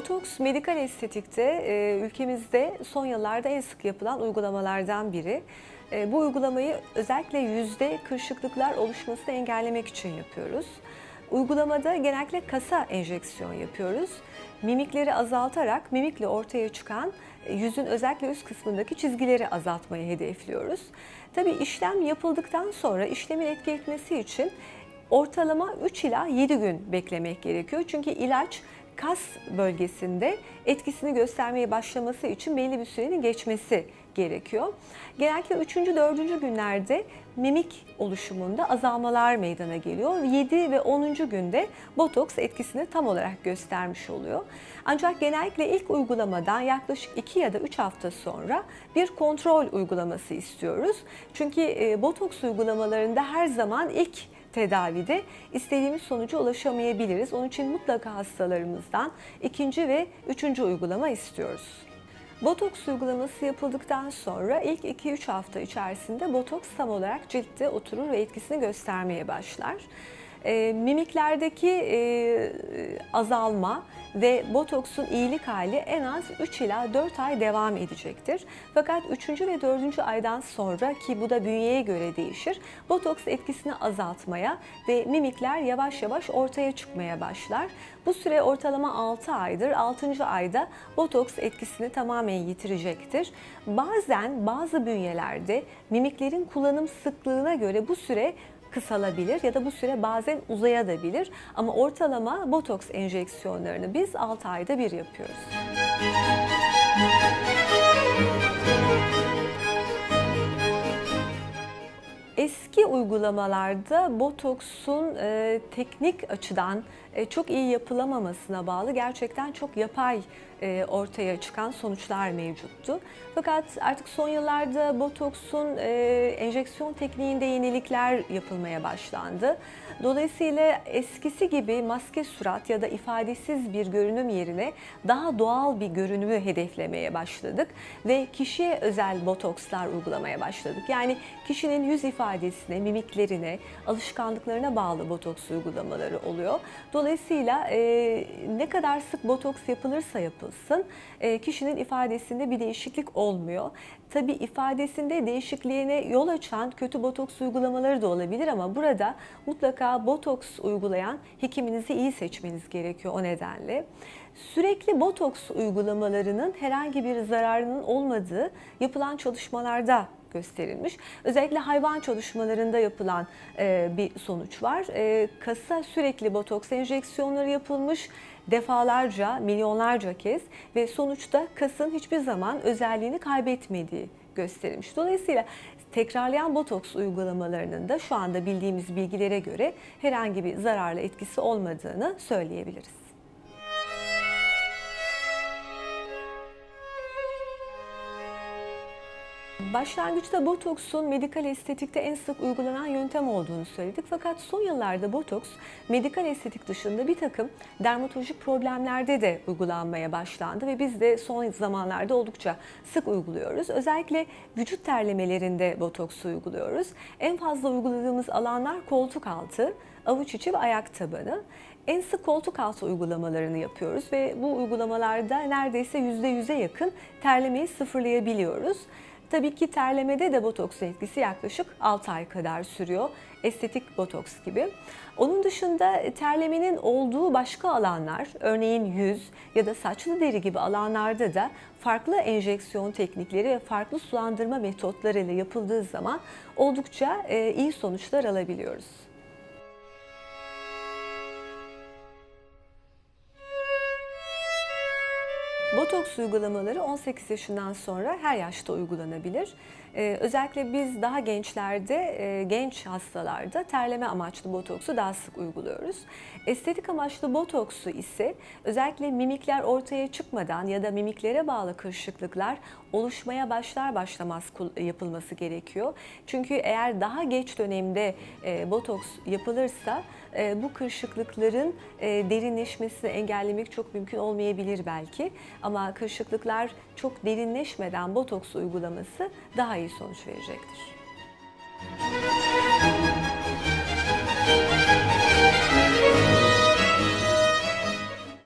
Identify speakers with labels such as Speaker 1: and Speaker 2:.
Speaker 1: Botoks medikal estetikte e, ülkemizde son yıllarda en sık yapılan uygulamalardan biri. E, bu uygulamayı özellikle yüzde kırışıklıklar oluşmasını engellemek için yapıyoruz. Uygulamada genellikle kasa enjeksiyon yapıyoruz. Mimikleri azaltarak mimikle ortaya çıkan e, yüzün özellikle üst kısmındaki çizgileri azaltmayı hedefliyoruz. Tabii işlem yapıldıktan sonra işlemin etki etmesi için ortalama 3 ila 7 gün beklemek gerekiyor. Çünkü ilaç kas bölgesinde etkisini göstermeye başlaması için belli bir sürenin geçmesi gerekiyor. Genellikle 3. 4. günlerde mimik oluşumunda azalmalar meydana geliyor. 7 ve 10. günde botoks etkisini tam olarak göstermiş oluyor. Ancak genellikle ilk uygulamadan yaklaşık 2 ya da 3 hafta sonra bir kontrol uygulaması istiyoruz. Çünkü e, botoks uygulamalarında her zaman ilk tedavide istediğimiz sonuca ulaşamayabiliriz. Onun için mutlaka hastalarımızdan ikinci ve üçüncü uygulama istiyoruz. Botoks uygulaması yapıldıktan sonra ilk 2-3 hafta içerisinde botoks tam olarak ciltte oturur ve etkisini göstermeye başlar. E, mimiklerdeki e, azalma ve botoksun iyilik hali en az 3 ila 4 ay devam edecektir. Fakat 3. ve 4. aydan sonra ki bu da bünyeye göre değişir, botoks etkisini azaltmaya ve mimikler yavaş yavaş ortaya çıkmaya başlar. Bu süre ortalama 6 aydır. 6. ayda botoks etkisini tamamen yitirecektir. Bazen bazı bünyelerde mimiklerin kullanım sıklığına göre bu süre kısalabilir ya da bu süre bazen uzayabilir. Ama ortalama botoks enjeksiyonlarını biz 6 ayda bir yapıyoruz. Eski uygulamalarda botoksun e, teknik açıdan çok iyi yapılamamasına bağlı gerçekten çok yapay e, ortaya çıkan sonuçlar mevcuttu. Fakat artık son yıllarda botoksun e, enjeksiyon tekniğinde yenilikler yapılmaya başlandı. Dolayısıyla eskisi gibi maske surat ya da ifadesiz bir görünüm yerine daha doğal bir görünümü hedeflemeye başladık ve kişiye özel botokslar uygulamaya başladık. Yani kişinin yüz ifadesine, mimiklerine, alışkanlıklarına bağlı botoks uygulamaları oluyor. Dolayısıyla e, ne kadar sık botoks yapılırsa yapılsın e, kişinin ifadesinde bir değişiklik olmuyor. Tabii ifadesinde değişikliğine yol açan kötü botoks uygulamaları da olabilir ama burada mutlaka botoks uygulayan hekiminizi iyi seçmeniz gerekiyor o nedenle. Sürekli botoks uygulamalarının herhangi bir zararının olmadığı yapılan çalışmalarda gösterilmiş. Özellikle hayvan çalışmalarında yapılan e, bir sonuç var. E, kasa sürekli botoks enjeksiyonları yapılmış defalarca, milyonlarca kez ve sonuçta kasın hiçbir zaman özelliğini kaybetmediği gösterilmiş. Dolayısıyla tekrarlayan botoks uygulamalarının da şu anda bildiğimiz bilgilere göre herhangi bir zararlı etkisi olmadığını söyleyebiliriz. Başlangıçta botoksun medikal estetikte en sık uygulanan yöntem olduğunu söyledik. Fakat son yıllarda botoks medikal estetik dışında bir takım dermatolojik problemlerde de uygulanmaya başlandı ve biz de son zamanlarda oldukça sık uyguluyoruz. Özellikle vücut terlemelerinde botoksu uyguluyoruz. En fazla uyguladığımız alanlar koltuk altı, avuç içi ve ayak tabanı. En sık koltuk altı uygulamalarını yapıyoruz ve bu uygulamalarda neredeyse %100'e yakın terlemeyi sıfırlayabiliyoruz. Tabii ki terlemede de botoks etkisi yaklaşık 6 ay kadar sürüyor. Estetik botoks gibi. Onun dışında terlemenin olduğu başka alanlar, örneğin yüz ya da saçlı deri gibi alanlarda da farklı enjeksiyon teknikleri ve farklı sulandırma metotlarıyla yapıldığı zaman oldukça e, iyi sonuçlar alabiliyoruz. Botoks uygulamaları 18 yaşından sonra her yaşta uygulanabilir. Ee, özellikle biz daha gençlerde, e, genç hastalarda terleme amaçlı botoksu daha sık uyguluyoruz. Estetik amaçlı botoksu ise özellikle mimikler ortaya çıkmadan ya da mimiklere bağlı kırışıklıklar oluşmaya başlar başlamaz yapılması gerekiyor. Çünkü eğer daha geç dönemde e, botoks yapılırsa e, bu kırışıklıkların e, derinleşmesini engellemek çok mümkün olmayabilir belki. Ama kırışıklıklar çok derinleşmeden botoks uygulaması daha iyi sonuç verecektir.